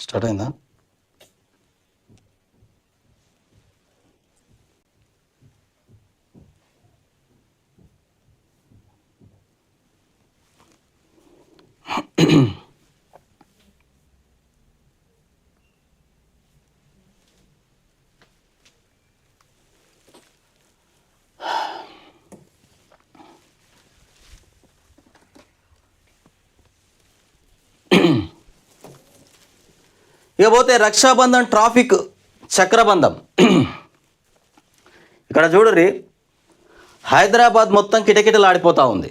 Start అయిందా? ఇకపోతే Rakshabandhan traffic చక్రబంధం. ఇక్కడ చూడరి హైదరాబాద్ మొత్తం కిటకిటలాడిపోతూ ఉంది.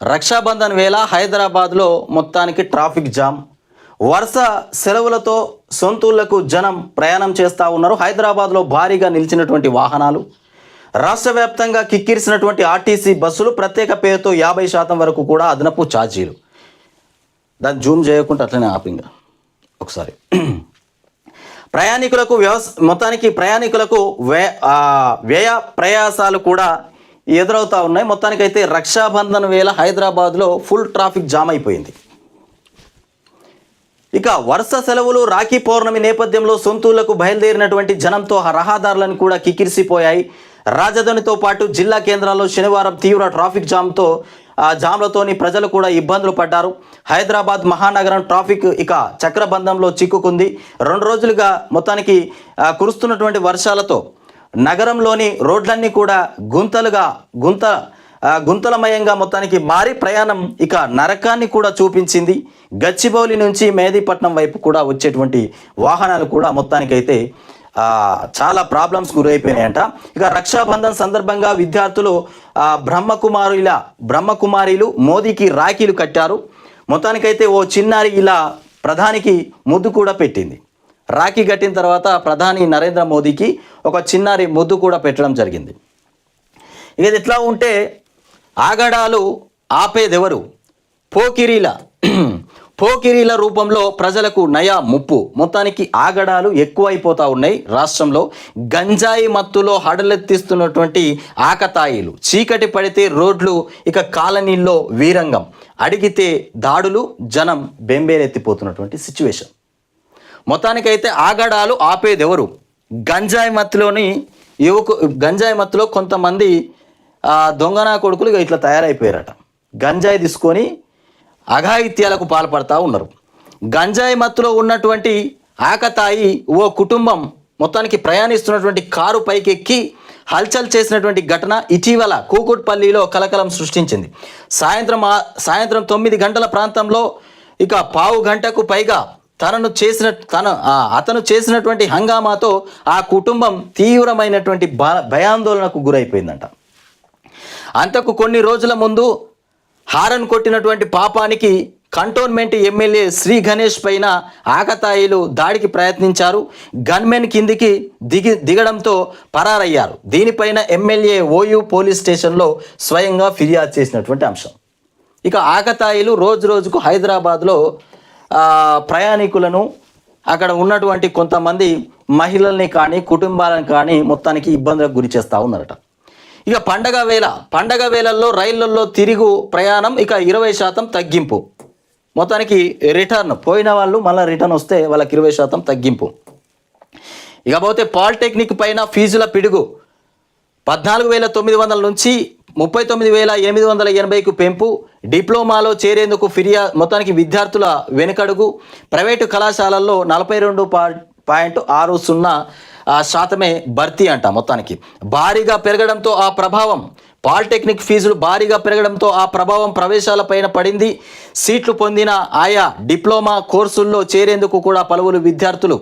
రక్షాబంధన్ వేళ హైదరాబాద్లో మొత్తానికి ట్రాఫిక్ జామ్. వరుస సెలవులతో సొంతూళ్ళకు జనం ప్రయాణం చేస్తూ ఉన్నారు. హైదరాబాద్లో భారీగా నిలిచినటువంటి వాహనాలు రాష్ట్ర వ్యాప్తంగా కిక్కిరిసినటువంటి ఆర్టీసీ బస్సులు ప్రత్యేక పేరుతో యాభై శాతం వరకు కూడా అదనపు ఛార్జీలు. దాన్ని జూమ్ చేయకుండా అట్లనే ఆపింగా ఒకసారి. ప్రయాణికులకు వ్యవస్ మొత్తానికి ప్రయాణికులకు వ్యయ వ్యయ ప్రయాసాలు కూడా ఎదురవుతూ ఉన్నాయి. మొత్తానికైతే రక్షాబంధన్ వేళ హైదరాబాద్లో ఫుల్ ట్రాఫిక్ జామ్ అయిపోయింది. ఇక వరుస సెలవులు రాఖీ పౌర్ణమి నేపథ్యంలో సొంతూళ్ళకు బయలుదేరినటువంటి జనంతో ఆ రహదారులను కూడా కిక్కిరిసిపోయాయి. రాజధానితో పాటు జిల్లా కేంద్రాల్లో శనివారం తీవ్ర ట్రాఫిక్ జామ్తో జామ్లతోని ప్రజలు కూడా ఇబ్బందులు పడ్డారు. హైదరాబాద్ మహానగరం ట్రాఫిక్ ఇక చక్రబంధంలో చిక్కుకుంది. రెండు రోజులుగా మొత్తానికి కురుస్తున్నటువంటి వర్షాలతో నగరంలోని రోడ్లన్నీ కూడా గుంతలుగా గుంత గుంతలమయంగా మొత్తానికి మారి ప్రయాణం ఇక నరకాన్ని కూడా చూపించింది. గచ్చిబౌలి నుంచి మేదీపట్నం వైపు కూడా వచ్చేటువంటి వాహనాలు కూడా మొత్తానికైతే అయితే చాలా ప్రాబ్లమ్స్ గురైపోయినాయంట. ఇక రక్షాబంధన్ సందర్భంగా విద్యార్థులు బ్రహ్మకుమారు బ్రహ్మకుమారుల బ్రహ్మకుమారిలు మోదీకి రాఖీలు కట్టారు. మొత్తానికైతే ఓ చిన్నారి ఇలా ప్రధానికి ముద్దు కూడా పెట్టింది. రాఖీ కట్టిన తర్వాత ప్రధాని నరేంద్ర మోదీకి ఒక చిన్నారి ముద్దు కూడా పెట్టడం జరిగింది. ఇక ఇది ఎట్లా ఉంటే ఆగడాలు ఆపేదెవరు? పోకిరీల పోకిరీల రూపంలో ప్రజలకు నయా ముప్పు. మొత్తానికి ఆగడాలు ఎక్కువైపోతా ఉన్నాయి రాష్ట్రంలో. గంజాయి మత్తులో హడలెత్తిస్తున్నటువంటి ఆకతాయిలు. చీకటి పడితే రోడ్లు ఇక కాలనీల్లో వీరంగం. అడిగితే దాడులు జనం బెంబేలెత్తిపోతున్నటువంటి సిచ్యువేషన్. మొత్తానికైతే ఆగడాలు ఆపేదెవరు? గంజాయి మత్తులోని యువకు గంజాయి మత్తులో కొంతమంది దొంగనా కొడుకులు ఇట్లా తయారైపోయారట. గంజాయి తీసుకొని అఘాయిత్యాలకు పాల్పడతా ఉన్నారు. గంజాయి మత్తులో ఉన్నటువంటి ఆకతాయి ఓ కుటుంబం మొత్తానికి ప్రయాణిస్తున్నటువంటి కారు పైకెక్కి హల్చల్ చేసినటువంటి ఘటన ఇటీవల కూకుట్పల్లిలో కలకలం సృష్టించింది. సాయంత్రం సాయంత్రం తొమ్మిది గంటల ప్రాంతంలో ఇక పావు గంటకు పైగా తనను చేసిన తన ఆ, అతను చేసినటువంటి హంగామాతో ఆ కుటుంబం తీవ్రమైనటువంటి భ- భయాందోళనకు గురైపోయిందంట. అంతకు కొన్ని రోజుల ముందు హారన్ కొట్టినటువంటి పాపానికి కంటోన్మెంట్ ఎమ్మెల్యే శ్రీ గణేష్ పైన ఆకతాయిలు దాడికి ప్రయత్నించారు. గన్మెన్ కిందికి దిగి దిగడంతో పరారయ్యారు. దీనిపైన ఎమ్మెల్యే ఓయూ పోలీస్ స్టేషన్లో స్వయంగా ఫిర్యాదు చేసినటువంటి అంశం. ఇక ఆకతాయిలు రోజు రోజుకు హైదరాబాద్లో ప్రయాణికులను అక్కడ ఉన్నటువంటి కొంతమంది మహిళల్ని కానీ కుటుంబాలను కానీ మొత్తానికి ఇబ్బందులకు గురి చేస్తూ ఉన్నారట. ఇక పండగ వేళ పండగ వేళల్లో రైళ్ళలో తిరుగు ప్రయాణం ఇక ఇరవై శాతం తగ్గింపు. మొత్తానికి రిటర్న్ పోయిన వాళ్ళు మళ్ళీ రిటర్న్ వస్తే వాళ్ళకి ఇరవై శాతం తగ్గింపు. ఇకపోతే పాలిటెక్నిక్ పైన ఫీజుల పిడుగు. పద్నాలుగు వేల తొమ్మిది వందల నుంచి ముప్పై తొమ్మిది వేల ఎనిమిది వందల ఎనభైకు పెంపు. డిప్లొమాలో చేరేందుకు ఫిర్యా మొత్తానికి విద్యార్థుల వెనుకడుగు. ప్రైవేటు కళాశాలల్లో నలభై రెండు పాయింట్ ఆరు సున్నా శాతమే భర్తీ అంట మొత్తానికి. భారీగా పెరగడంతో ఆ ప్రభావం పాలిటెక్నిక్ ఫీజులు భారీగా పెరగడంతో ఆ ప్రభావం ప్రవేశాలపైన పడింది. సీట్లు పొందిన ఆయా డిప్లొమా కోర్సుల్లో చేరేందుకు కూడా పలువురు విద్యార్థులు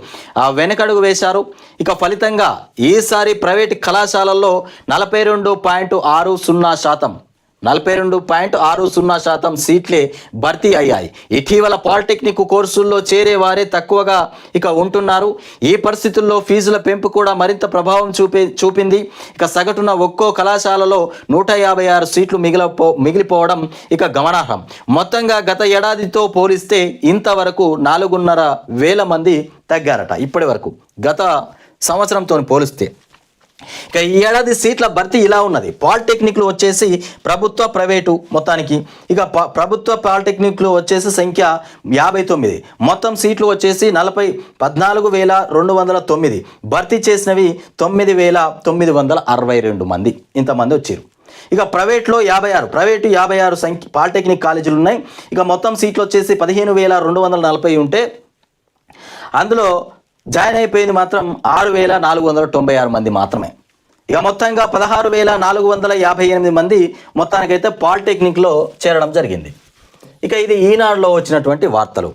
వెనకడుగు వేశారు. ఇక ఫలితంగా ఈసారి ప్రైవేట్ కళాశాలల్లో నలభై రెండు పాయింట్ ఆరు సున్నా శాతం నలభై రెండు పాయింట్ ఆరు సున్నా శాతం సీట్లే భర్తీ అయ్యాయి. ఇటీవల పాలిటెక్నిక్ కోర్సుల్లో చేరే వారే తక్కువగా ఇక ఉంటున్నారు. ఈ పరిస్థితుల్లో ఫీజుల పెంపు కూడా మరింత ప్రభావం చూపే చూపింది. ఇక సగటున ఒక్కో కళాశాలలో నూట యాభై ఆరు సీట్లు మిగిలిపో మిగిలిపోవడం ఇక గమనార్హం. మొత్తంగా గత ఏడాదితో పోలిస్తే ఇంతవరకు నాలుగున్నర వేల మంది తగ్గారట ఇప్పటి వరకు. గత సంవత్సరంతో పోలిస్తే ఇక ఈ ఏడాది సీట్ల భర్తీ ఇలా ఉన్నది. పాలిటెక్నిక్లు వచ్చేసి ప్రభుత్వ ప్రైవేటు మొత్తానికి. ఇక ప- ప్రభుత్వ పాలిటెక్నిక్లు వచ్చేసి సంఖ్య యాభై తొమ్మిది. మొత్తం సీట్లు వచ్చేసి నలభై పద్నాలుగు వేల రెండు వందల తొమ్మిది. భర్తీ చేసినవి తొమ్మిది వేల తొమ్మిది వందల అరవై రెండు మంది. ఇంతమంది వచ్చారు. ఇక ప్రైవేట్లో యాభై ఆరు. ప్రైవేటు యాభై ఆరు సంఖ్య పాలిటెక్నిక్ కాలేజీలు ఉన్నాయి. ఇక మొత్తం సీట్లు వచ్చేసి పదిహేను వేల రెండు వందల నలభై ఉంటే అందులో జాయిన్ అయిపోయింది మాత్రం ఆరు వేల నాలుగు వందల తొంభై ఆరు మంది మాత్రమే. ఇక మొత్తంగా పదహారు వేల నాలుగు వందల యాభై ఎనిమిది మంది మొత్తానికైతే పాలిటెక్నిక్లో చేరడం జరిగింది. ఇక ఇది ఈనాడులో వచ్చినటువంటి వార్తలు.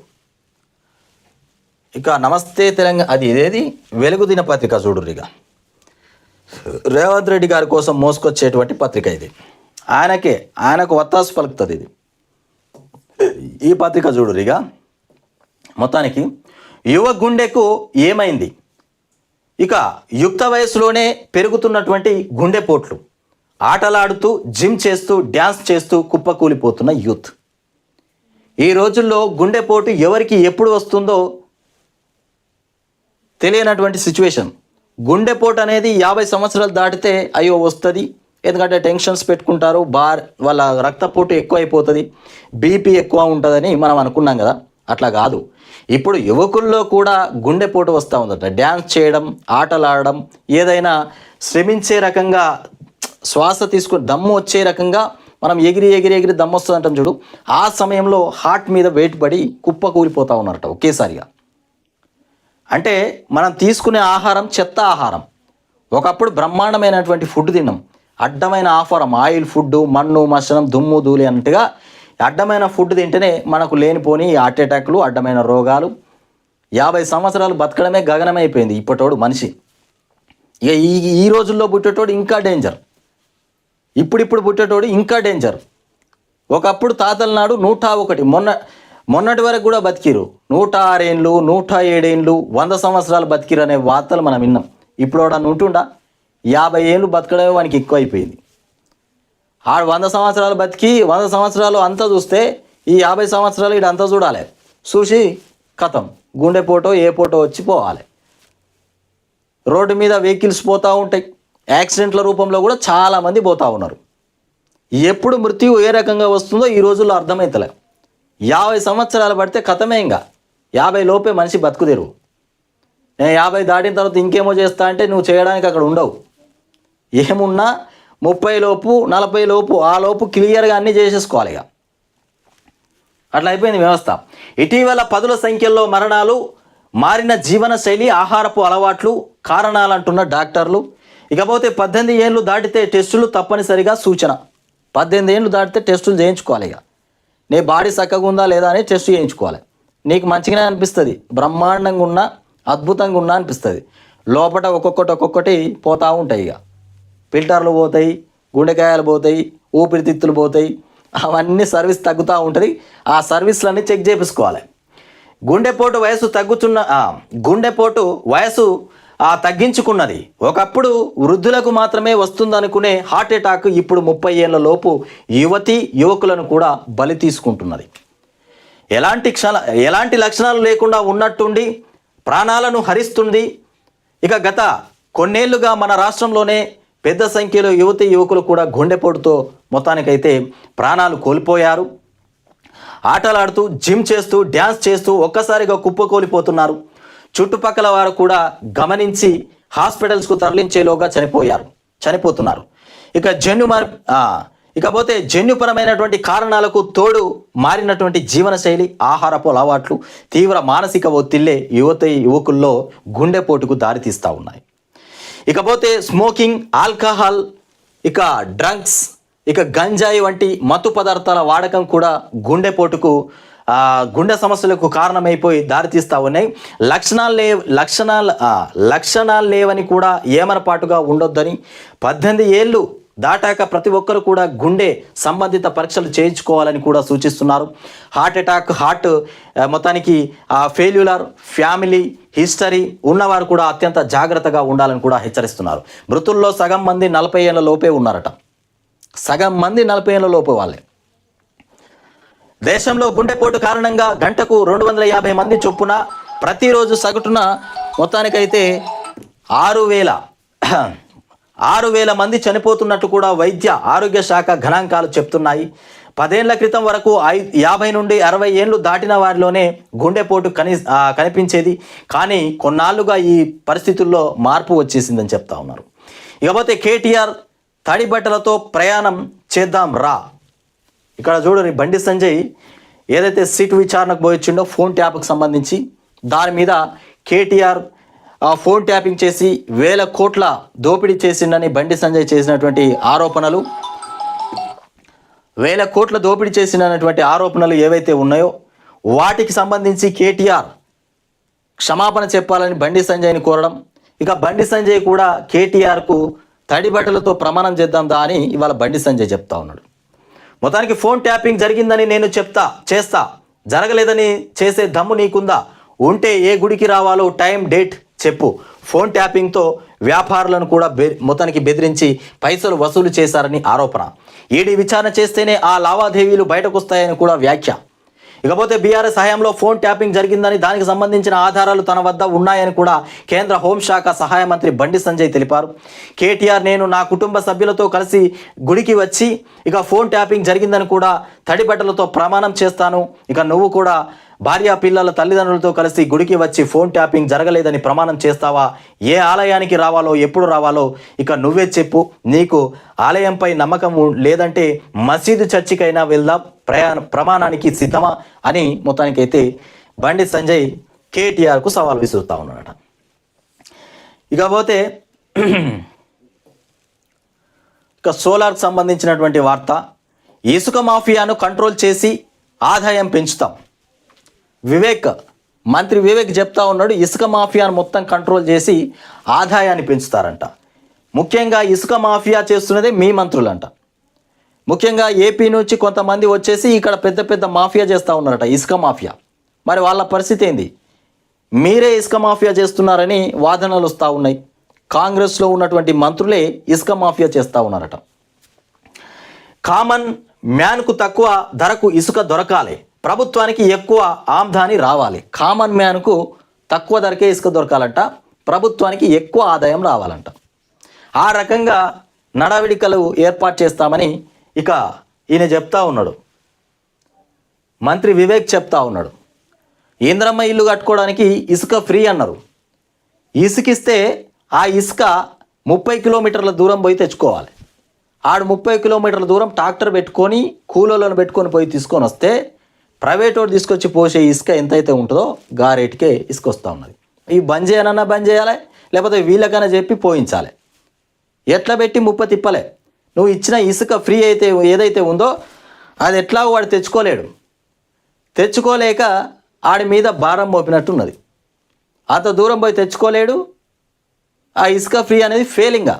ఇక నమస్తే తెలంగాణ అది ఇదేది వెలుగు దినపత్రిక ఇక. రేవంత్ రెడ్డి గారి కోసం మోసుకొచ్చేటువంటి పత్రిక ఇది. ఆయనకే ఆయనకు వత్తాసు పలుకుతుంది ఇది. ఈ పత్రిక చూడురిగా మొత్తానికి యువ గుండెకు ఏమైంది? ఇక యుక్త వయసులోనే పెరుగుతున్నటువంటి గుండెపోట్లు ఆటలాడుతూ జిమ్ చేస్తూ డ్యాన్స్ చేస్తూ కుప్పకూలిపోతున్న యూత్. ఈ రోజుల్లో గుండెపోటు ఎవరికి ఎప్పుడు వస్తుందో తెలియనటువంటి సిచ్యువేషన్ గుండెపోటు అనేది యాభై సంవత్సరాలు దాటితే అయ్యో వస్తుంది. ఎందుకంటే టెన్షన్స్ పెట్టుకుంటారు బార్ వాళ్ళ రక్తపోటు ఎక్కువ అయిపోతుంది బీపీ ఎక్కువ ఉంటుందని మనం అనుకున్నాం కదా. అట్లా కాదు. ఇప్పుడు యువకుల్లో కూడా గుండెపోటు వస్తూ ఉందట. డ్యాన్స్ చేయడం ఆటలాడడం ఏదైనా శ్రమించే రకంగా శ్వాస తీసుకుని దమ్ము వచ్చే రకంగా మనం ఎగిరి ఎగిరి ఎగిరి దమ్ము వస్తుందంటాం చూడు. ఆ సమయంలో హార్ట్ మీద వెయిట్ పడి కుప్ప కూలిపోతూ ఉన్నారట ఒకేసారిగా. అంటే మనం తీసుకునే ఆహారం చెత్త ఆహారం. ఒకప్పుడు బ్రహ్మాండమైనటువంటి ఫుడ్ తిన్నాం. అడ్డమైన ఆహారం ఆయిల్ ఫుడ్ మన్ను మసనం దుమ్ము ధూళి అన్నట్టుగా అడ్డమైన ఫుడ్ తింటేనే మనకు లేనిపోని హార్ట్ అటాక్లు అడ్డమైన రోగాలు. యాభై సంవత్సరాలు బతకడమే గగనమైపోయింది ఇప్పటోడు మనిషి. ఇక ఈ ఈ రోజుల్లో పుట్టేటోడు ఇంకా డేంజర్. ఇప్పుడిప్పుడు పుట్టేటోడు ఇంకా డేంజర్. ఒకప్పుడు తాతల నాడు నూట ఒకటి మొన్న మొన్నటి వరకు కూడా బతికిరు. నూట ఆరేండ్లు నూట ఏడేండ్లు వంద సంవత్సరాలు బతికిరు అనే వార్తలు మనం విన్నాం. ఇప్పుడు వాడు ఉంటుండా? యాభై ఏళ్ళు బతకడమే వానికి ఎక్కువ అయిపోయింది ఆడు వంద సంవత్సరాలు బతికి వంద సంవత్సరాలు అంతా చూస్తే ఈ యాభై సంవత్సరాలు ఇడు అంతా చూడాలి. చూసి కథం గుండెపోటో ఏ పోటో వచ్చి పోవాలి. రోడ్డు మీద వెహికల్స్ పోతూ ఉంటాయి. యాక్సిడెంట్ల రూపంలో కూడా చాలామంది పోతూ ఉన్నారు. ఎప్పుడు మృత్యువు ఏ రకంగా వస్తుందో ఈ రోజుల్లో అర్థమవుతలే యాభై సంవత్సరాలు పడితే కథమే ఇంకా యాభై లోపే మనిషి బతుకుదేరు నేను యాభై దాటిన తర్వాత ఇంకేమో చేస్తా అంటే నువ్వు చేయడానికి అక్కడ ఉండవు. ఏమున్నా ముప్పై లోపు నలభై లోపు ఆ లోపు క్లియర్గా అన్నీ చేసేసుకోవాలి ఇక. అట్లా అయిపోయింది వ్యవస్థ. ఇటీవల పదుల సంఖ్యలో మరణాలు మారిన జీవన శైలి ఆహారపు అలవాట్లు కారణాలు అంటున్న డాక్టర్లు. ఇకపోతే పద్దెనిమిది ఏళ్ళు దాటితే టెస్టులు తప్పనిసరిగా సూచన. పద్దెనిమిది ఏళ్ళు దాటితే టెస్టులు చేయించుకోవాలి ఇక. నీ బాడీ చక్కగా ఉందా లేదా అని టెస్ట్ చేయించుకోవాలి. నీకు మంచిగానే అనిపిస్తుంది. బ్రహ్మాండంగా ఉన్నా అద్భుతంగా ఉన్నా అనిపిస్తుంది. లోపల ఒక్కొక్కటి ఒక్కొక్కటి పోతూ ఉంటాయి ఇక. ఫిల్టర్లు పోతాయి గుండెకాయలు పోతాయి ఊపిరితిత్తులు పోతాయి. అవన్నీ సర్వీస్ తగ్గుతూ ఉంటుంది. ఆ సర్వీస్లన్నీ చెక్ చేపించుకోవాలి. గుండెపోటు వయసు తగ్గుతున్న గుండెపోటు వయసు ఆ, తగ్గించుకున్నది. ఒకప్పుడు వృద్ధులకు మాత్రమే వస్తుందనుకునే హార్ట్ అటాక్ ఇప్పుడు ముప్పై ఏళ్ళ లోపు యువతి యువకులను కూడా బలి తీసుకుంటున్నది. ఎలాంటి క్షణ ఎలాంటి లక్షణాలు లేకుండా ఉన్నట్టుండి ప్రాణాలను హరిస్తుంది. ఇక గత కొన్నేళ్ళుగా మన రాష్ట్రంలోనే పెద్ద సంఖ్యలో యువతి యువకులు కూడా గుండెపోటుతో మొత్తానికైతే ప్రాణాలు కోల్పోయారు. ఆటలాడుతూ జిమ్ చేస్తూ డ్యాన్స్ చేస్తూ ఒక్కసారిగా కుప్పకూలిపోతున్నారు. చుట్టుపక్కల వారు కూడా గమనించి హాస్పిటల్స్కు తరలించేలోగా చనిపోయారు చనిపోతున్నారు. ఇక జన్యు మార్ ఇకపోతే జన్యుపరమైనటువంటి కారణాలకు తోడు మారినటువంటి జీవనశైలి ఆహారపు అలవాట్లు తీవ్ర మానసిక ఒత్తిళ్ళే యువత యువకుల్లో గుండెపోటుకు దారితీస్తూ ఉన్నాయి. ఇకపోతే స్మోకింగ్ ఆల్కహాల్ ఇక డ్రగ్స్ ఇక గంజాయి వంటి మత్తు పదార్థాల వాడకం కూడా గుండెపోటుకు గుండె సమస్యలకు కారణమైపోయి దారితీస్తూ ఉన్నాయి. లక్షణాలు లే లక్షణాలు లక్షణాలు లేవని కూడా ఏమరపాటుగా ఉండొద్దని పద్దెనిమిది ఏళ్ళు దాటాక ప్రతి ఒక్కరు కూడా గుండె సంబంధిత పరీక్షలు చేయించుకోవాలని కూడా సూచిస్తున్నారు. హార్ట్ అటాక్ హార్ట్ ఆ, మొత్తానికి ఫెయిల్యులర్ ఫ్యామిలీ హిస్టరీ ఉన్నవారు కూడా అత్యంత జాగ్రత్తగా ఉండాలని కూడా హెచ్చరిస్తున్నారు. మృతుల్లో సగం మంది నలభై ఏళ్ళ లోపే ఉన్నారట. సగం మంది నలభై ఏళ్ళ లోపు వాళ్ళే. దేశంలో గుండెపోటు కారణంగా గంటకు రెండు వందల యాభై మంది చొప్పున ప్రతిరోజు సగటున మొత్తానికైతే ఆరు వేల ఆరు వేల మంది చనిపోతున్నట్టు కూడా వైద్య ఆరోగ్య శాఖ గణాంకాలు చెప్తున్నాయి. పదేళ్ళ క్రితం వరకు ఐ యాభై నుండి అరవై ఏళ్ళు దాటిన వారిలోనే గుండెపోటు కని కనిపించేది. కానీ కొన్నాళ్ళుగా ఈ పరిస్థితుల్లో మార్పు వచ్చేసిందని చెప్తా ఉన్నారు. ఇకపోతే కేటీఆర్ తడి బట్టలతో ప్రయాణం చేద్దాం రా. ఇక్కడ చూడండి బండి సంజయ్ ఏదైతే సీటు విచారణకు పోయొచ్చిండో ఫోన్ ట్యాప్కు సంబంధించి దాని మీద కేటీఆర్ ఆ ఫోన్ ట్యాపింగ్ చేసి వేల కోట్ల దోపిడీ చేసిండని బండి సంజయ్ చేసినటువంటి ఆరోపణలు వేల కోట్ల దోపిడీ చేసినటువంటి ఆరోపణలు ఏవైతే ఉన్నాయో వాటికి సంబంధించి కేటీఆర్ క్షమాపణ చెప్పాలని బండి సంజయ్ని కోరడం ఇక బండి సంజయ్ కూడా కేటీఆర్కు తడి బట్టలతో ప్రమాణం చేద్దాం దా అని ఇవాళ బండి సంజయ్ చెప్తా ఉన్నాడు. మొత్తానికి ఫోన్ ట్యాపింగ్ జరిగిందని నేను చెప్తా చేస్తా జరగలేదని చేసే దమ్ము నీకుందా? ఉంటే ఏ గుడికి రావాలో టైం డేట్ చెప్పు. ఫోన్ ట్యాపింగ్తో వ్యాపారులను కూడా బె మొత్తానికి బెదిరించి పైసలు వసూలు చేశారని ఆరోపణ. ఈడీ విచారణ చేస్తేనే ఆ లావాదేవీలు బయటకు వస్తాయని కూడా వ్యాఖ్య. ఇకపోతే బీఆర్ఎస్ హయాంలో ఫోన్ ట్యాపింగ్ జరిగిందని దానికి సంబంధించిన ఆధారాలు తన వద్ద ఉన్నాయని కూడా కేంద్ర హోంశాఖ సహాయ మంత్రి బండి సంజయ్ తెలిపారు. కేటీఆర్ నేను నా కుటుంబ సభ్యులతో కలిసి గుడికి వచ్చి ఇక ఫోన్ ట్యాపింగ్ జరిగిందని కూడా తడిబట్టలతో ప్రమాణం చేస్తాను. ఇక నువ్వు కూడా భార్య పిల్లల తల్లిదండ్రులతో కలిసి గుడికి వచ్చి ఫోన్ ట్యాపింగ్ జరగలేదని ప్రమాణం చేస్తావా? ఏ ఆలయానికి రావాలో ఎప్పుడు రావాలో? ఇక నువ్వే చెప్పు. నీకు ఆలయంపై నమ్మకం లేదంటే మసీదు చర్చికైనా వెళ్దాం. ప్రయాణ ప్రమాణానికి సిద్ధమా? అని మొత్తానికైతే బండి సంజయ్ కేటీఆర్కు సవాల్ విసురుతా ఉన్నాడట. ఇకపోతే ఇక సోలార్కి సంబంధించినటువంటి వార్త. ఇసుక మాఫియాను కంట్రోల్ చేసి ఆదాయం పెంచుతాం. వివేక్ మంత్రి వివేక్ చెప్తా ఉన్నాడు ఇసుక మాఫియాను మొత్తం కంట్రోల్ చేసి ఆదాయాన్ని పెంచుతారంట. ముఖ్యంగా ఇసుక మాఫియా చేస్తున్నదే మీ మంత్రులంట. ముఖ్యంగా ఏపీ నుంచి కొంతమంది వచ్చేసి ఇక్కడ పెద్ద పెద్ద మాఫియా చేస్తూ ఉన్నారట ఇసుక మాఫియా. మరి వాళ్ళ పరిస్థితి ఏంది? మీరే ఇసుక మాఫియా చేస్తున్నారని వాదనలు వస్తూ ఉన్నాయి. కాంగ్రెస్లో ఉన్నటువంటి మంత్రులే ఇసుక మాఫియా చేస్తూ ఉన్నారట. కామన్ మ్యాన్కు తక్కువ ధరకు ఇసుక దొరకాలి. ప్రభుత్వానికి ఎక్కువ ఆమ్దాని రావాలి. కామన్ మ్యాన్కు తక్కువ ధరకే ఇసుక దొరకాలంట. ప్రభుత్వానికి ఎక్కువ ఆదాయం రావాలంట. ఆ రకంగా నడవడికలు ఏర్పాటు చేస్తామని ఇక ఈయన చెప్తా ఉన్నాడు. మంత్రి వివేక్ చెప్తా ఉన్నాడు. ఇంద్రమ్మ ఇల్లు కట్టుకోవడానికి ఇసుక ఫ్రీ అన్నారు. ఇసుకిస్తే ఆ ఇసుక ముప్పై కిలోమీటర్ల దూరం పోయి తెచ్చుకోవాలి. ఆడు ముప్పై కిలోమీటర్ల దూరం ట్రాక్టర్ పెట్టుకొని కూలోలను పెట్టుకొని పోయి తీసుకొని వస్తే ప్రైవేట్ వాడు తీసుకొచ్చి పోసే ఇసుక ఎంతైతే ఉంటుందో గా రేటుకే ఇసుక వస్తూ ఉన్నది. ఈ బంద్ చేయనన్నా బంద్ చేయాలి? లేకపోతే వీళ్ళకైనా చెప్పి పోయించాలి. ఎట్లా పెట్టి ముప్ప తిప్పలే? నువ్వు ఇచ్చిన ఇసుక ఫ్రీ అయితే ఏదైతే ఉందో అది ఎట్లా వాడు తెచ్చుకోలేడు. తెచ్చుకోలేక ఆడి మీద భారం మోపినట్టున్నది. అంత దూరం పోయి తెచ్చుకోలేడు. ఆ ఇసుక ఫ్రీ అనేది ఫెయిలింగా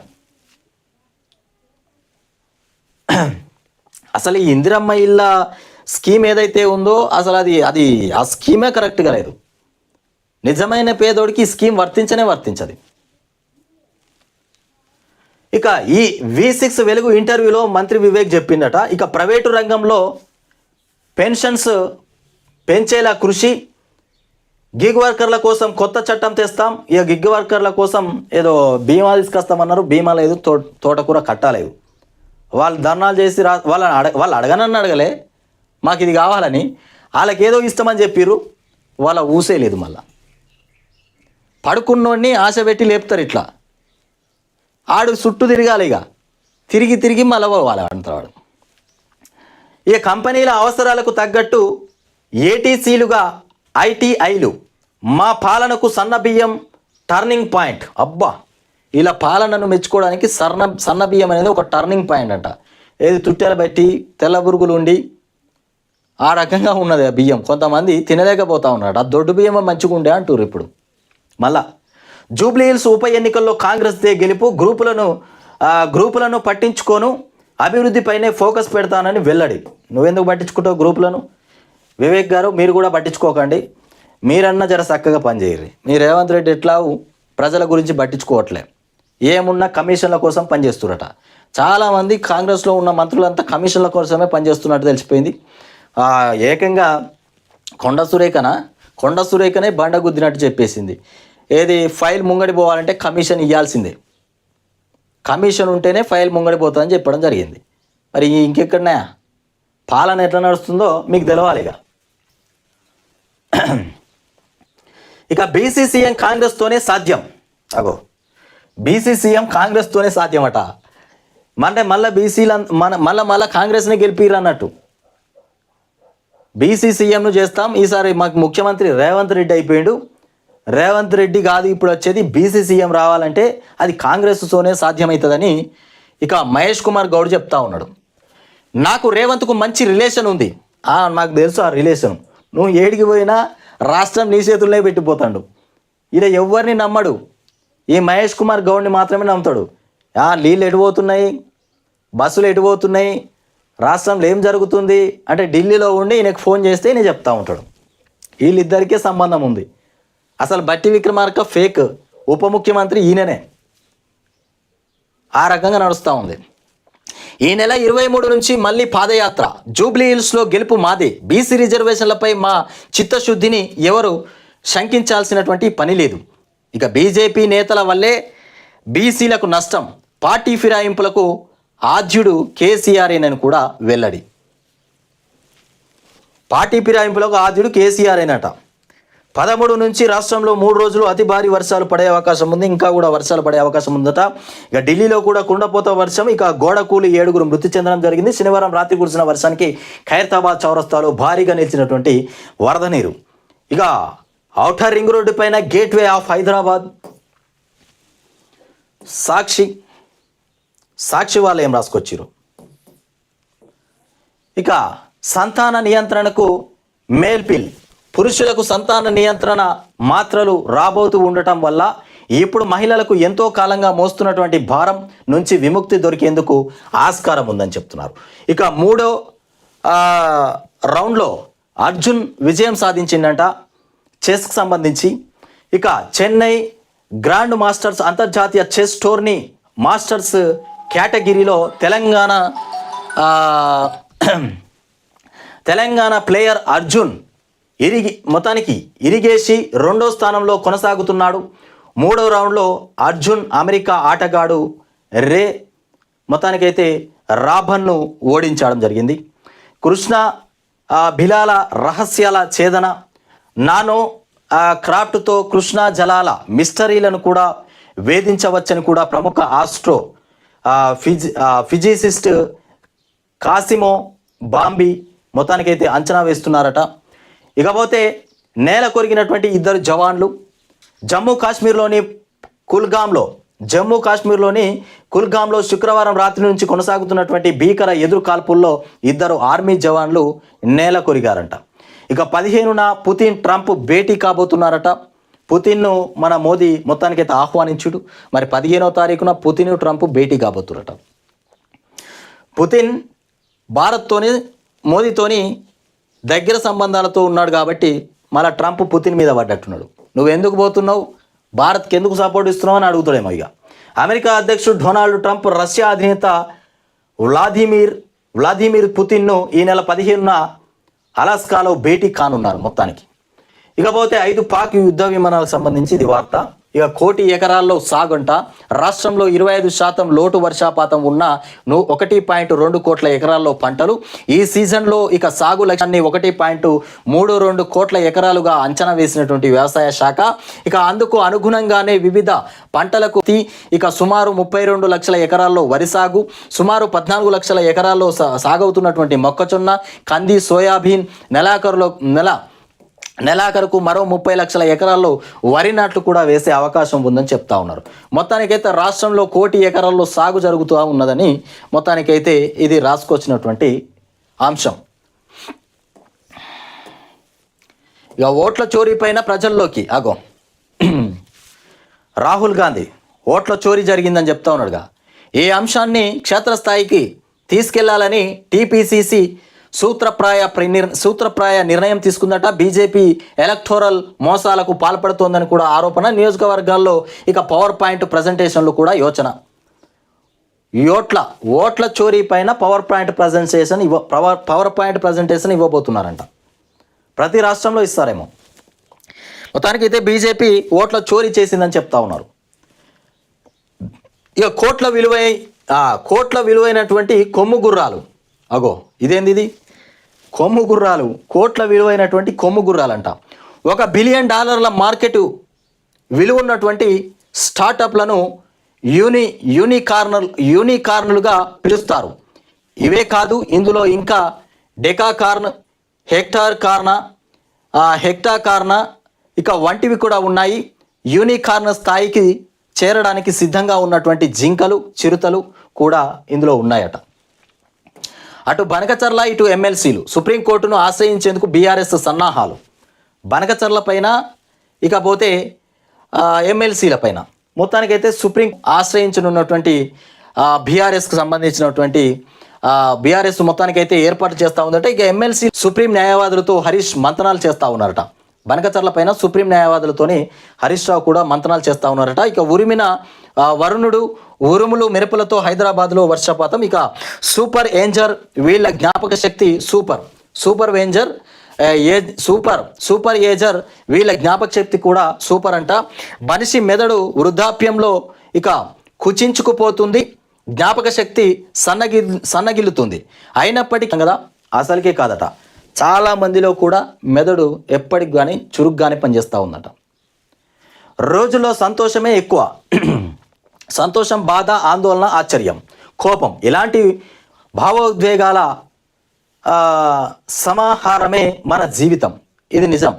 అసలు ఈ ఇందిరమ్మ ఇళ్ళ స్కీమ్ ఏదైతే ఉందో అసలు అది అది ఆ స్కీమే కరెక్ట్గా లేదు. నిజమైన పేదోడికి ఈ స్కీమ్ వర్తించనే వర్తించదు. ఇక ఈ వి సిక్స్ వెలుగు ఇంటర్వ్యూలో మంత్రి వివేక్ చెప్పిందట ఇక ప్రైవేటు రంగంలో పెన్షన్స్ పెంచేలా కృషి గిగ్ వర్కర్ల కోసం కొత్త చట్టం తెస్తాం ఇక గిగ్ వర్కర్ల కోసం ఏదో బీమా తీసుకొస్తామన్నారు బీమా లేదు తో తోటకూర కట్టాలేదు. వాళ్ళు ధర్నాలు చేసి రా వాళ్ళని అడగ వాళ్ళు అడగనని అడగలే మాకు ఇది కావాలని వాళ్ళకి ఏదో ఇస్తామని చెప్పిర్రు. వాళ్ళ ఊసే లేదు మళ్ళా. పడుకున్నోడిని ఆశ పెట్టి లేపుతారు ఇట్లా. ఆడు చుట్టూ తిరగాలి ఇక. తిరిగి తిరిగి మళ్ళీ పోవాలి అంటాడు ఈ కంపెనీల అవసరాలకు తగ్గట్టు ఏటీసీలుగా ఐటీఐలు మా పాలనకు సన్న బియ్యం టర్నింగ్ పాయింట్. అబ్బా! ఇలా పాలనను మెచ్చుకోవడానికి సన్న సన్న బియ్యం అనేది ఒక టర్నింగ్ పాయింట్ అంట. ఏది తుట్టెలు పెట్టి తెల్ల ఉండి ఆ రకంగా ఉన్నది ఆ బియ్యం. కొంతమంది తినలేకపోతా ఉన్నాడు ఆ దొడ్డు బియ్యం మంచిగా ఉండే అంటారు ఇప్పుడు. మళ్ళా జూబ్లీ హిల్స్ ఉప ఎన్నికల్లో కాంగ్రెస్దే గెలుపు గ్రూపులను గ్రూపులను పట్టించుకోను అభివృద్ధిపైనే ఫోకస్ పెడతానని వెల్లడి. నువ్వెందుకు పట్టించుకుంటావు గ్రూపులను? వివేక్ గారు మీరు కూడా పట్టించుకోకండి. మీరన్నా జర చక్కగా పనిచేయరు మీ రేవంత్ రెడ్డి ఎట్లా ప్రజల గురించి పట్టించుకోవట్లే. ఏమున్నా కమిషన్ల కోసం పనిచేస్తురట చాలామంది కాంగ్రెస్లో ఉన్న మంత్రులంతా కమిషన్ల కోసమే పనిచేస్తున్నట్టు తెలిసిపోయింది. ఏకంగా కొండ సురేఖన? కొండ సురేఖనే బండ గుద్దినట్టు చెప్పేసింది. ఏది? ఫైల్ ముంగడి పోవాలంటే కమిషన్ ఇవ్వాల్సిందే కమిషన్ ఉంటేనే ఫైల్ ముంగడిపోతుందని చెప్పడం జరిగింది. మరి ఇంకెక్కడనే పాలన ఎట్లా నడుస్తుందో మీకు తెలవాలి ఇక ఇక బీసీసీఎం కాంగ్రెస్తోనే సాధ్యం. అగో. బీసీసీఎం కాంగ్రెస్తోనే సాధ్యమట. అంటే మళ్ళీ బీసీల మన మళ్ళీ మళ్ళీ కాంగ్రెస్ని గెలిపిరు అన్నట్టు. బీసీసీఎంను చేస్తాం. ఈసారి మాకు ముఖ్యమంత్రి రేవంత్ రెడ్డి అయిపోయాడు. రేవంత్ రెడ్డి కాదు ఇప్పుడు వచ్చేది బీసీసీఎం రావాలంటే అది కాంగ్రెస్తోనే సాధ్యమవుతుందని ఇక మహేష్ కుమార్ గౌడ్ చెప్తా ఉన్నాడు. నాకు రేవంత్కు మంచి రిలేషన్ ఉంది. నాకు తెలుసు ఆ రిలేషన్. నువ్వు ఏడికి పోయినా రాష్ట్రం నీ చేతుల్లోనే పెట్టిపోతాడు. ఈయన ఎవరిని నమ్మడు. ఈ మహేష్ కుమార్ గౌడ్ని మాత్రమే నమ్ముతాడు. నీళ్ళు ఎటుపోతున్నాయి బస్సులు ఎటుపోతున్నాయి రాష్ట్రంలో ఏం జరుగుతుంది? అంటే ఢిల్లీలో ఉండి ఈయనకు ఫోన్ చేస్తే నేను చెప్తా ఉంటాడు. వీళ్ళిద్దరికీ సంబంధం ఉంది. అసలు బట్టి విక్రమార్క ఫేక్. ఉప ముఖ్యమంత్రి ఈయననే. ఆ రకంగా నడుస్తూ ఉంది. ఈ నెల ఇరవై మూడు నుంచి మళ్ళీ పాదయాత్ర. జూబ్లీ హిల్స్లో గెలుపు మాది. బీసీ రిజర్వేషన్లపై మా చిత్తశుద్ధిని ఎవరు శంకించాల్సినటువంటి పని లేదు. ఇక బీజేపీ నేతల వల్లే బీసీలకు నష్టం. పార్టీ ఫిరాయింపులకు ఆద్యుడు కేసీఆర్ఏనని కూడా వెల్లడి. పార్టీ ఫిరాయింపులకు ఆద్యుడు కేసీఆర్ పదమూడు నుంచి రాష్ట్రంలో మూడు రోజులు అతి భారీ వర్షాలు పడే అవకాశం ఉంది ఇంకా కూడా వర్షాలు పడే అవకాశం ఉందట. ఇక ఢిల్లీలో కూడా కుండపోత వర్షం ఇక గోడ కూలి ఏడుగురు మృతి చెందడం జరిగింది. శనివారం రాత్రి కురిసిన వర్షానికి ఖైరతాబాద్ చౌరస్తాలో భారీగా నిలిచినటువంటి వరద నీరు. ఇక ఔటర్ రింగ్ రోడ్డు పైన గేట్వే ఆఫ్ హైదరాబాద్ సాక్షి సాక్షి వాళ్ళు ఏం రాసుకొచ్చారు ఇక సంతాన నియంత్రణకు మేల్పిల్. పురుషులకు సంతాన నియంత్రణ మాత్రలు రాబోతూ ఉండటం వల్ల ఇప్పుడు మహిళలకు ఎంతో కాలంగా మోస్తున్నటువంటి భారం నుంచి విముక్తి దొరికేందుకు ఆస్కారం ఉందని చెప్తున్నారు. ఇక మూడో రౌండ్లో అర్జున్ విజయం సాధించిందంట చెస్కి సంబంధించి. ఇక చెన్నై గ్రాండ్ మాస్టర్స్ అంతర్జాతీయ చెస్ టోర్నీ మాస్టర్స్ కేటగిరీలో తెలంగాణ తెలంగాణ ప్లేయర్ అర్జున్ ఇరిగి మొత్తానికి ఇరిగేసి రెండో స్థానంలో కొనసాగుతున్నాడు. మూడో రౌండ్లో అర్జున్ అమెరికా ఆటగాడు రే మొత్తానికైతే రాభన్ను ఓడించడం జరిగింది. కృష్ణ బిలాల రహస్యాల ఛేదన నానో క్రాఫ్ట్తో కృష్ణ జలాల మిస్టరీలను కూడా వేధించవచ్చని కూడా ప్రముఖ astro physi physicist Cosimo Bambi మొత్తానికైతే అంచనా వేస్తున్నారట. ఇకపోతే నేల కొరిగినటువంటి ఇద్దరు జవాన్లు జమ్మూ కాశ్మీర్లోని కుల్గాంలో జమ్మూ కాశ్మీర్లోని కుల్గాంలో శుక్రవారం రాత్రి నుంచి కొనసాగుతున్నటువంటి భీకర ఎదురు కాల్పుల్లో ఇద్దరు ఆర్మీ జవాన్లు నేల కొరిగారంట. ఇక పదిహేనున పుతిన్ ట్రంప్ భేటీ కాబోతున్నారట. పుతిన్ను మన మోదీ మొత్తానికైతే ఆహ్వానించుడు. మరి పదిహేనో తారీఖున పుతిన్ ట్రంప్ భేటీ కాబోతురట. పుతిన్ భారత్తోని మోదీతోని దగ్గర సంబంధాలతో ఉన్నాడు కాబట్టి మళ్ళీ ట్రంప్ పుతిన్ మీద పడ్డట్టున్నాడు. నువ్వు ఎందుకు పోతున్నావు? భారత్కి ఎందుకు సపోర్ట్ ఇస్తున్నావు అని అడుగుతాడేమో ఇక అమెరికా అధ్యక్షుడు డొనాల్డ్ ట్రంప్ రష్యా అధినేత వ్లాదిమిర్ వ్లాదిమిర్ పుతిన్ను ఈ నెల పదిహేనున అలాస్కాలో భేటీ కానున్నారు మొత్తానికి. ఇకపోతే ఐదు పాక్ యుద్ధ విమానాలకు సంబంధించి ఇది వార్త. ఇక కోటి ఎకరాల్లో సాగుంట. రాష్ట్రంలో ఇరవై ఐదు శాతం లోటు వర్షాపాతం ఉన్న ను ఒకటి పాయింట్ రెండు కోట్ల ఎకరాల్లో పంటలు. ఈ సీజన్లో ఇక సాగు లక్ష్యాన్ని ఒకటి పాయింట్ మూడు రెండు కోట్ల ఎకరాలుగా అంచనా వేసినటువంటి వ్యవసాయ శాఖ. ఇక అందుకు అనుగుణంగానే వివిధ పంటలకు ఇక సుమారు ముప్పై రెండు లక్షల ఎకరాల్లో వరి సాగు సుమారు పద్నాలుగు లక్షల ఎకరాల్లో సా- సాగవుతున్నటువంటి మొక్కజొన్న కంది సోయాబీన్ నెలాఖరులో నెల నెలాఖరుకు మరో ముప్పై లక్షల ఎకరాల్లో వరి నాట్లు కూడా వేసే అవకాశం ఉందని చెప్తా ఉన్నారు. మొత్తానికైతే రాష్ట్రంలో కోటి ఎకరాల్లో సాగు జరుగుతూ ఉన్నదని మొత్తానికైతే ఇది రాసుకొచ్చినటువంటి అంశం. ఇక ఓట్ల చోరీ పైన ప్రజల్లోకి అగో. రాహుల్ గాంధీ ఓట్ల చోరీ జరిగిందని చెప్తా ఉన్నాడుగా. ఈ అంశాన్ని క్షేత్రస్థాయికి తీసుకెళ్ళాలని టీపీసీసీ సూత్రప్రాయ సూత్రప్రాయ నిర్ణయం తీసుకుందట. బీజేపీ ఎలక్టోరల్ మోసాలకు పాల్పడుతోందని కూడా ఆరోపణ. నియోజకవర్గాల్లో ఇక పవర్ పాయింట్ ప్రజెంటేషన్లు కూడా యోచన. ఈ ఓట్ల ఓట్ల చోరీ పైన పవర్ పాయింట్ ప్రజెంటేషన్ ఇవ్వ పవర్ పవర్ పాయింట్ ప్రజెంటేషన్ ఇవ్వబోతున్నారంట. ప్రతి రాష్ట్రంలో ఇస్తారేమో. మొత్తానికి అయితే బీజేపీ ఓట్ల చోరీ చేసిందని చెప్తా ఉన్నారు. ఇక కోట్ల విలువై కోట్ల విలువైనటువంటి కొమ్ము గుర్రాలు. అగో ఇదేంది ఇది? కొమ్ము గుర్రాలు కోట్ల విలువైనటువంటి కొమ్ము గుర్రాలంట. ఒక బిలియన్ డాలర్ల మార్కెట్ విలువ ఉన్నటువంటి స్టార్టప్లను యూని యూనికార్నర్ యూనికార్నులుగా పిలుస్తారు. ఇవే కాదు ఇందులో ఇంకా డెకా కార్న్ హెక్టార్ కార్న హెక్టార్ హెక్టా కార్న ఇక వంటివి కూడా ఉన్నాయి. యూనికార్న్ స్థాయికి చేరడానికి సిద్ధంగా ఉన్నటువంటి జింకలు చిరుతలు కూడా ఇందులో ఉన్నాయట. అటు బనకచర్ల ఇటు ఎమ్మెల్సీలు సుప్రీంకోర్టును ఆశ్రయించేందుకు బీఆర్ఎస్ సన్నాహాలు. బనకచర్ల పైన ఇకపోతే ఎమ్మెల్సీల పైన. మొత్తానికైతే సుప్రీం ఆశ్రయించనున్నటువంటి బీఆర్ఎస్కి సంబంధించినటువంటి బీఆర్ఎస్ మొత్తానికైతే ఏర్పాటు చేస్తూ ఉందట. ఇక ఎమ్మెల్సీ సుప్రీం న్యాయవాదులతో హరీష్ మంతనాలు చేస్తూ ఉన్నారట. బనకచర్ల పైన సుప్రీం న్యాయవాదులతోని హరీష్ రావు కూడా మంతనాలు చేస్తూ ఉన్నారట. ఇక ఉరిమిన వరుణుడు ఉరుములు మెరుపులతో హైదరాబాద్లో వర్షపాతం. ఇక సూపర్ ఏంజర్ వీళ్ళ జ్ఞాపక శక్తి సూపర్. సూపర్ వేంజర్ ఏ సూపర్. సూపర్ ఏజర్ వీళ్ళ జ్ఞాపక శక్తి కూడా సూపర్ అంట. మనిషి మెదడు వృద్ధాప్యంలో ఇక కుచించుకుపోతుంది. జ్ఞాపక శక్తి సన్నగి సన్నగిల్లుతుంది. అయినప్పటికీ కదా అసలుకే కాదట. చాలా మందిలో కూడా మెదడు ఎప్పటికి కానీ చురుగ్గానే పనిచేస్తూ ఉందట. రోజులో సంతోషమే ఎక్కువ. సంతోషం బాధ ఆందోళన ఆశ్చర్యం కోపం ఇలాంటి భావోద్వేగాల సమాహారమే మన జీవితం. ఇది నిజం.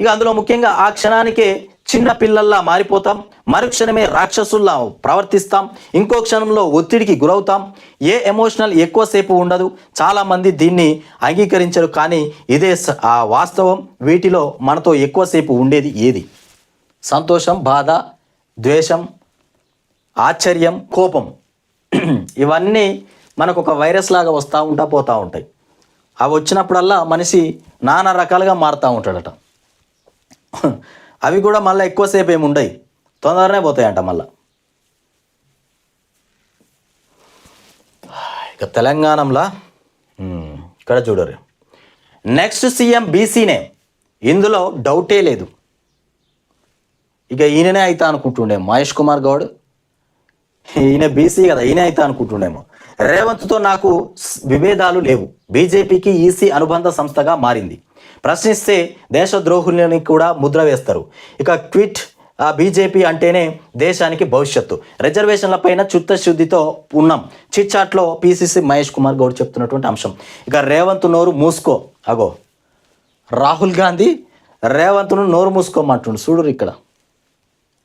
ఇక అందులో ముఖ్యంగా ఆ క్షణానికే చిన్న పిల్లల్లా మారిపోతాం. మరుక్షణమే రాక్షసుల్లా ప్రవర్తిస్తాం. ఇంకో క్షణంలో ఒత్తిడికి గురవుతాం. ఏ ఎమోషనల్ ఎక్కువసేపు ఉండదు. చాలామంది దీన్ని అంగీకరించరు. కానీ ఇదే ఆ వాస్తవం. వీటిలో మనతో ఎక్కువసేపు ఉండేది ఏది? సంతోషం బాధ ద్వేషం ఆశ్చర్యం కోపం. ఇవన్నీ మనకు ఒక వైరస్ లాగా వస్తూ ఉంటా పోతూ ఉంటాయి. అవి వచ్చినప్పుడల్లా మనిషి నానా రకాలుగా మారుతూ ఉంటాడట. అవి కూడా మళ్ళీ ఎక్కువసేపు ఏమి ఉండవు తొందరనే పోతాయంట మళ్ళా. ఇక తెలంగాణలో ఇక్కడ చూడరు. నెక్స్ట్ సీఎం బీసీనే. ఇందులో డౌటే లేదు. ఇక ఈయననే అవుతా అనుకుంటుండే మహేష్ కుమార్ గౌడ్. ఈయన బీసీ కదా ఈయన అయితే అనుకుంటుండేమో. రేవంత్తో నాకు విభేదాలు లేవు. బీజేపీకి ఈసీ అనుబంధ సంస్థగా మారింది. ప్రశ్నిస్తే దేశద్రోహులని కూడా ముద్ర వేస్తారు. ఇక ట్వీట్ ఆ బీజేపీ అంటేనే దేశానికి భవిష్యత్తు. రిజర్వేషన్ల పైన చిత్తశుద్ధితో ఉన్నాం. చిట్చాట్లో పీసీసీ మహేష్ కుమార్ గౌడ్ చెప్తున్నటువంటి అంశం. ఇక రేవంత్ నోరు మూసుకో. అగో రాహుల్ గాంధీ రేవంత్ను నోరు మూసుకోమంటుండు. చూడు ఇక్కడ.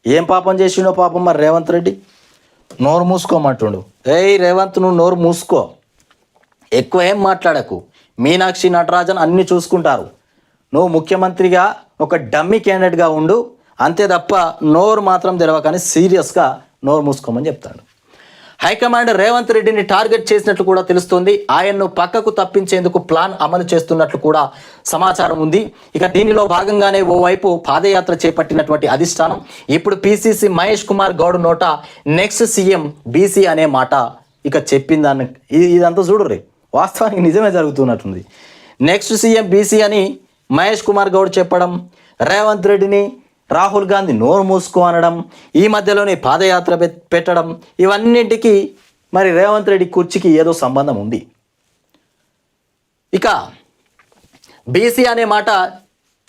ఏం పాపం చేసిండో పాపం మరి రేవంత్ రెడ్డి? నోరు మూసుకోమంటుండు ఏయ్ రేవంత్ నువ్వు నోరు మూసుకో. ఎక్కువ ఏం మాట్లాడకు. మీనాక్షి నటరాజన్ అన్ని చూసుకుంటారు. నువ్వు ముఖ్యమంత్రిగా ఒక డమ్మీ క్యాండిడేట్గా ఉండు. అంతే తప్ప నోరు మాత్రం తెరవకని సీరియస్గా నోరు మూసుకోమని చెప్తాడు. హైకమాండ్ రేవంత్ రెడ్డిని టార్గెట్ చేసినట్లు కూడా తెలుస్తోంది. ఆయన్ను పక్కకు తప్పించేందుకు ప్లాన్ అమలు చేస్తున్నట్లు కూడా సమాచారం ఉంది. ఇక దీనిలో భాగంగానే ఓవైపు పాదయాత్ర చేపట్టినటువంటి అధిష్టానం ఇప్పుడు పిసిసి మహేష్ కుమార్ గౌడ్ నోట నెక్స్ట్ సీఎం బీసీ అనే మాట ఇక చెప్పిందాన్ని ఇదంతా చూడరు వాస్తవానికి నిజమే జరుగుతున్నట్టుంది. నెక్స్ట్ సీఎం బీసీ అని మహేష్ కుమార్ గౌడ్ చెప్పడం రేవంత్ రెడ్డిని రాహుల్ గాంధీ నోరు మూసుకో అనడం ఈ మధ్యలోనే పాదయాత్ర పెట్టడం ఇవన్నింటికి మరి రేవంత్ రెడ్డి కుర్చీకి ఏదో సంబంధం ఉంది. ఇక బీసీ అనే మాట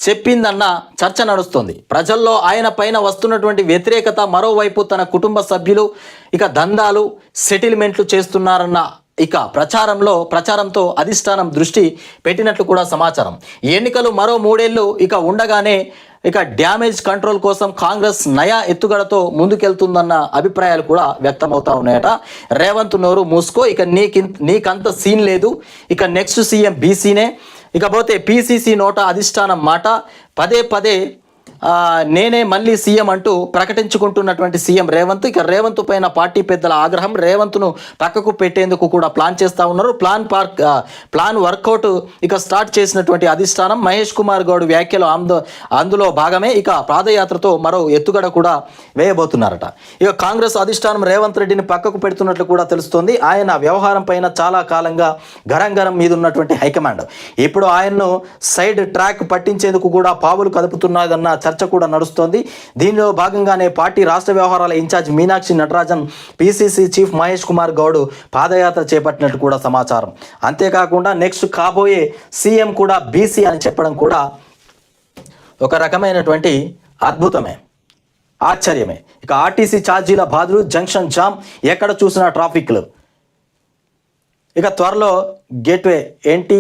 చెప్పిందన్న చర్చ నడుస్తుంది. ప్రజల్లో ఆయన పైన వస్తున్నటువంటి వ్యతిరేకత మరోవైపు తన కుటుంబ సభ్యులు ఇక దందాలు సెటిల్మెంట్లు చేస్తున్నారన్న ఇక ప్రచారంలో ప్రచారంతో అధిష్టానం దృష్టి పెట్టినట్లు కూడా సమాచారం. ఎన్నికలు మరో మూడేళ్ళు ఇక ఉండగానే ఇక డ్యామేజ్ కంట్రోల్ కోసం కాంగ్రెస్ నయా ఎత్తుగడతో ముందుకెళ్తుందన్న అభిప్రాయాలు కూడా వ్యక్తమవుతా ఉన్నాయట. రేవంత్ నోరు మూసుకో ఇక నీకి నీకంత సీన్ లేదు. ఇక నెక్స్ట్ సీఎం బీసీనే. ఇకపోతే పీసీసీ నోట అధిష్టానం మాట. పదే పదే నేనే మళ్ళీ సీఎం అంటూ ప్రకటించుకుంటున్నటువంటి సీఎం రేవంత్. ఇక రేవంత్ పైన పార్టీ పెద్దల ఆగ్రహం రేవంత్ను పక్కకు పెట్టేందుకు కూడా ప్లాన్ చేస్తూ ఉన్నారు. ప్లాన్ పార్క్ ప్లాన్ వర్కౌట్ ఇక స్టార్ట్ చేసినటువంటి అధిష్టానం మహేష్ కుమార్ గౌడ్ వ్యాఖ్యలు అందు అందులో భాగమే ఇక పాదయాత్రతో మరో ఎత్తుగడ కూడా వేయబోతున్నారట. ఇక కాంగ్రెస్ అధిష్టానం రేవంత్ రెడ్డిని పక్కకు పెడుతున్నట్లు కూడా తెలుస్తోంది. ఆయన వ్యవహారం పైన చాలా కాలంగా గరం గరం మీద ఉన్నటువంటి హైకమాండ్. ఇప్పుడు ఆయన్ను సైడ్ ట్రాక్ పట్టించేందుకు కూడా పావులు కదుపుతున్నదన్న చర్చ కూడా నడుస్తోంది. దీనిలో భాగంగానే పార్టీ రాష్ట్ర వ్యవహారాల incharge Meenakshi Natarajan PCC chief Mahesh Kumar Goud padayatra చేపట్టినట్టు కూడా సమాచారం. అంతేకాకుండా నెక్స్ట్ కాబోయే సీఎం కూడా బీసీ అని చెప్పడం కూడా ఒక రకమైనటువంటి అద్భుతమే. ఆశ్చర్యమే. ఇక ఆర్టీసీ ఛార్జీల బాధలు జంక్షన్ జామ్ ఎక్కడ చూసినా ట్రాఫిక్లు. ఇక త్వరలో గేట్వే ఏంటి?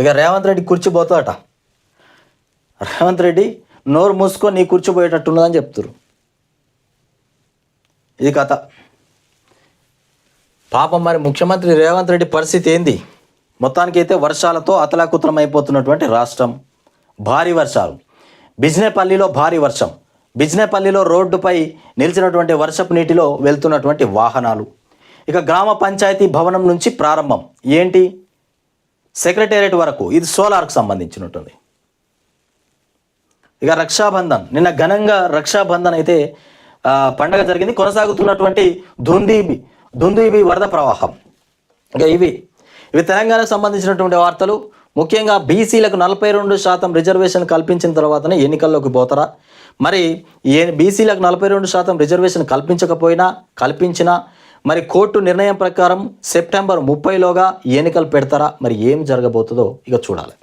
ఇక రేవంత్ రెడ్డి కూర్చిపోతాడట రేవంత్ రెడ్డి నోరు మూసుకొని నీ కూర్చోపోయేటట్టున్నదని చెప్తున్నారు ఇది కథ. పాపం మరి ముఖ్యమంత్రి రేవంత్ రెడ్డి పరిస్థితి ఏంది? మొత్తానికైతే వర్షాలతో అతలాకుతలం అయిపోతున్నటువంటి రాష్ట్రం. భారీ వర్షాలు. బిజ్నేపల్లిలో భారీ వర్షం. బిజ్నేపల్లిలో రోడ్డుపై నిలిచినటువంటి వర్షపు నీటిలో వెళ్తున్నటువంటి వాహనాలు. ఇక గ్రామ పంచాయతీ భవనం నుంచి ప్రారంభం. ఏంటి? సెక్రటేరియట్ వరకు. ఇది సోలార్కు సంబంధించినటువంటి ఇక రక్షాబంధన్ నిన్న ఘనంగా రక్షాబంధన్ అయితే పండగ జరిగింది. కొనసాగుతున్నటువంటి దుందీబి దుందీబి వరద ప్రవాహం. ఇక ఇవి ఇవి తెలంగాణకు సంబంధించినటువంటి వార్తలు. ముఖ్యంగా బీసీలకు నలభై రెండు శాతం రిజర్వేషన్ కల్పించిన తర్వాతనే ఎన్నికల్లోకి పోతారా? మరి ఏ బీసీలకు నలభై రెండు శాతం రిజర్వేషన్ కల్పించకపోయినా కల్పించినా మరి కోర్టు నిర్ణయం ప్రకారం సెప్టెంబర్ ముప్పైలోగా ఎన్నికలు పెడతారా? మరి ఏం జరగబోతుందో ఇక చూడాలి.